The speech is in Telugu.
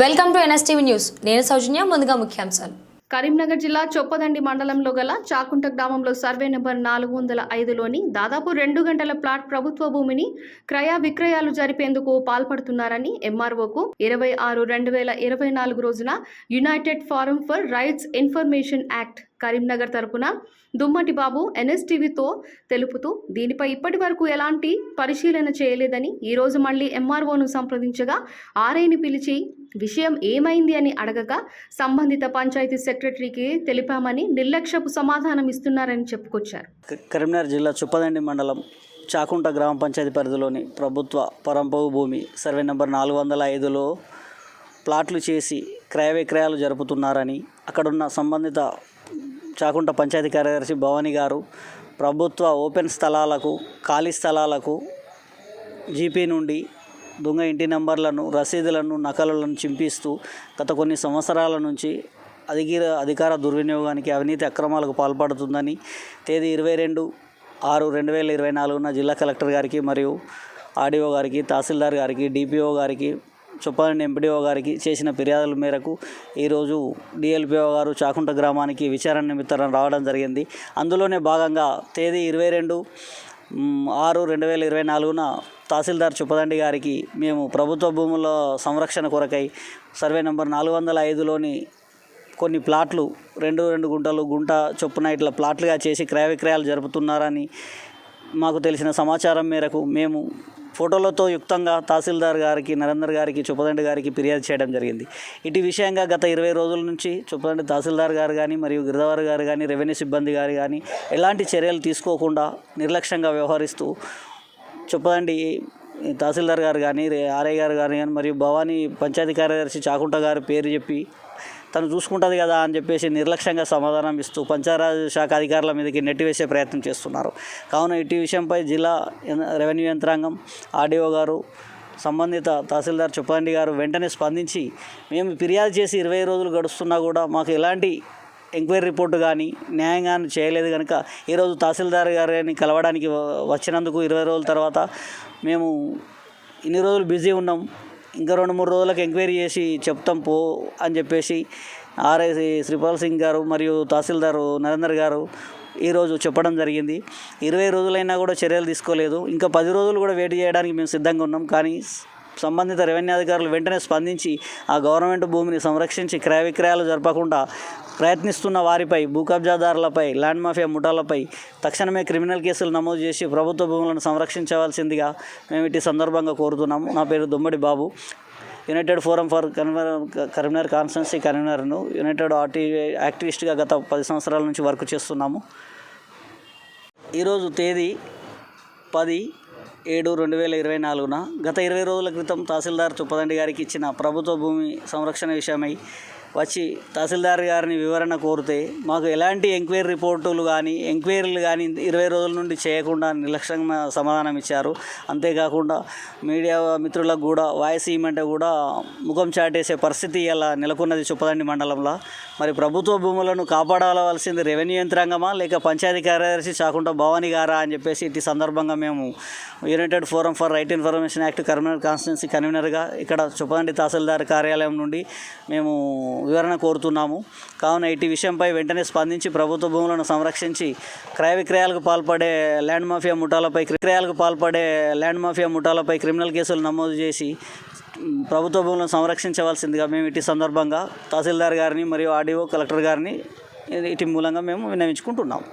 Welcome to NSTV news. నేను సౌజన్య ముందుగా ముఖ్యాంశాలు. కరీంనగర్ జిల్లా చొప్పదండి మండలంలో గల చాకుంట గ్రామంలో సర్వే నెంబర్ నాలుగు వందల ఐదులోని దాదాపు రెండు గంటల ప్లాట్ ప్రభుత్వ భూమిని క్రయ విక్రయాలు జరిపేందుకు పాల్పడుతున్నారని ఎంఆర్ఓకు ఇరవై ఆరు రెండు వేల ఇరవై నాలుగు రోజున united forum for rights information act Karimnagar తరపున దుమ్మటి బాబు ఎన్ఎస్టీవీతో తెలుపుతూ దీనిపై ఇప్పటి వరకు ఎలాంటి పరిశీలన చేయలేదని ఈరోజు మళ్ళీ ఎంఆర్ఓను సంప్రదించగా ఆర్ఐని పిలిచి విషయం ఏమైంది అని అడగగా సంబంధిత పంచాయతీ సెక్రటరీకి తెలిపామని నిర్లక్ష్యపు సమాధానం ఇస్తున్నారని చెప్పుకొచ్చారు. కరీంనగర్ జిల్లా చుప్పదండి మండలం చాకుంట గ్రామ పంచాయతీ పరిధిలోని ప్రభుత్వ పరంపవు భూమి సర్వే నెంబర్ నాలుగు వందల ఐదులో ప్లాట్లు చేసి క్రయ విక్రయాలు జరుపుతున్నారని అక్కడున్న సంబంధిత చాకుంట పంచాయతీ కార్యదర్శి భవానీ గారు ప్రభుత్వ ఓపెన్ స్థలాలకు ఖాళీ స్థలాలకు జీపీ నుండి దొంగ ఇంటి నెంబర్లను రసీదులను నకలులను చింపిస్తూ గత కొన్ని సంవత్సరాల నుంచి అధికార అధికార దుర్వినియోగానికి అవినీతి అక్రమాలకు పాల్పడుతుందని తేదీ ఇరవై రెండు ఆరు రెండు వేల ఇరవై నాలుగున జిల్లా కలెక్టర్ గారికి మరియు ఆర్డీఓ గారికి తహసీల్దార్ గారికి డిపిఓ గారికి చొప్పదండి ఎంపీడీఓ గారికి చేసిన ఫిర్యాదుల మేరకు ఈరోజు డిఎల్పిఓ గారు చాకుంట గ్రామానికి విచారణ నిమిత్తం రావడం జరిగింది. అందులోనే భాగంగా తేదీ ఇరవై రెండు ఆరు రెండు వేల ఇరవై నాలుగున తహసీల్దార్ చుప్పదండి గారికి మేము ప్రభుత్వ భూముల సంరక్షణ కొరకై సర్వే నెంబర్ నాలుగు వందల ఐదులోని కొన్ని ప్లాట్లు రెండు రెండు గుంటలు గుంట చొప్పున ఇట్లా ప్లాట్లుగా చేసి క్రయ విక్రయాలు జరుపుతున్నారని మాకు తెలిసిన సమాచారం మేరకు మేము ఫోటోలతో యుక్తంగా తహసీల్దార్ గారికి నరేందర్ గారికి చుప్పదండి గారికి ఫిర్యాదు చేయడం జరిగింది. ఇటు విషయంగా గత ఇరవై రోజుల నుంచి చుప్పదండి తహసీల్దార్ గారు కానీ మరియు గిరిధవర్ గారు కానీ రెవెన్యూ సిబ్బంది గారు కానీ ఎలాంటి చర్యలు తీసుకోకుండా నిర్లక్ష్యంగా వ్యవహరిస్తూ చెప్పదండి తహసీల్దార్ గారు కానీ రే- ఆర్ఐ గారు కానీ మరియు భవానీ పంచాయతీ కార్యదర్శి చాకుంట గారి పేరు చెప్పి తను చూసుకుంటుంది కదా అని చెప్పేసి నిర్లక్ష్యంగా సమాధానం ఇస్తూ పంచాయరాజ్ శాఖ అధికారుల మీదకి నెట్టివేసే ప్రయత్నం చేస్తున్నారు. కావున ఇటు విషయంపై జిల్లా రెవెన్యూ యంత్రాంగం ఆర్డీఓ గారు సంబంధిత తహసీల్దార్ చుప్పండి గారు వెంటనే స్పందించి మేము ఫిర్యాదు చేసి ఇరవై రోజులు గడుస్తున్నా కూడా మాకు ఎలాంటి ఎంక్వైరీ రిపోర్టు కానీ న్యాయం కానీ చేయలేదు కనుక ఈరోజు తహసీల్దార్ గారిని కలవడానికి వచ్చినందుకు ఇరవై రోజుల తర్వాత మేము ఇన్ని రోజులు బిజీ ఉన్నాం. ఇంకా రెండు మూడు రోజులకు ఎంక్వైరీ చేసి చెప్తాం పో అని చెప్పేసి ఆర్ఐసి శ్రీపాల్ సింగ్ గారు మరియు తహసీల్దార్ నరేందర్ గారు ఈరోజు చెప్పడం జరిగింది. ఇరవై రోజులైనా కూడా చర్యలు తీసుకోలేదు. ఇంకా పది రోజులు కూడా వెయిట్ చేయడానికి మేము సిద్ధంగా ఉన్నాం. కానీ సంబంధిత రెవెన్యూ అధికారులు వెంటనే స్పందించి ఆ గవర్నమెంట్ భూమిని సంరక్షించి క్రయ విక్రయాలు జరపకుండా ప్రయత్నిస్తున్న వారిపై భూ కబ్జాదారులపై ల్యాండ్ మాఫియా ముఠాలపై తక్షణమే క్రిమినల్ కేసులు నమోదు చేసి ప్రభుత్వ భూములను సంరక్షించవలసిందిగా మేము ఇటు సందర్భంగా కోరుతున్నాము. నా పేరు Dummadi Babu. United forum for convener Karimnagar constituency కన్వీనర్ను united RT యాక్టివిస్ట్గా గత పది సంవత్సరాల నుంచి వర్క్ చేస్తున్నాము. ఈరోజు తేదీ పది ఏడు రెండు వేల ఇరవై నాలుగున గత ఇరవై రోజుల క్రితం తహసీల్దార్ చుప్పదండి గారికి ఇచ్చిన ప్రభుత్వ భూమి సంరక్షణ విషయమై వచ్చి తహసీల్దార్ గారిని వివరణ కోరితే మాకు ఎలాంటి ఎంక్వైరీ రిపోర్టులు కానీ ఎంక్వైరీలు కానీ ఇరవై రోజుల నుండి చేయకుండా నిర్లక్ష్యంగా సమాధానం ఇచ్చారు. అంతేకాకుండా మీడియా మిత్రులకు కూడా వాయిస్ ఇవ్వమంటే కూడా ముఖం చాటేసే పరిస్థితి ఇలా నెలకొన్నది చుప్పదండి మండలంలో. మరి ప్రభుత్వ భూములను కాపాడవలసింది రెవెన్యూ యంత్రాంగమా లేక పంచాయతీ కార్యదర్శి చాకుండా భవానీ గారా అని చెప్పేసి ఇటు సందర్భంగా మేము united forum for right information act Karimnagar constituency కన్వీనర్గా ఇక్కడ చుప్పదండి తహసీల్దార్ కార్యాలయం నుండి మేము వివరణ కోరుతున్నాము. కావున ఇటు విషయంపై వెంటనే స్పందించి ప్రభుత్వ భూములను సంరక్షించి క్రయ విక్రయాలకు పాల్పడే ల్యాండ్ మాఫియా ముఠాలపై విక్రయాలకు పాల్పడే ల్యాండ్ మాఫియా ముఠాలపై క్రిమినల్ కేసులు నమోదు చేసి ప్రభుత్వ భూములను సంరక్షించవలసిందిగా మేము ఇటు సందర్భంగా తహసీల్దార్ గారిని మరియు ఆర్డీఓ కలెక్టర్ గారిని ఇటు మూలంగా మేము విన్నవించుకుంటున్నాము.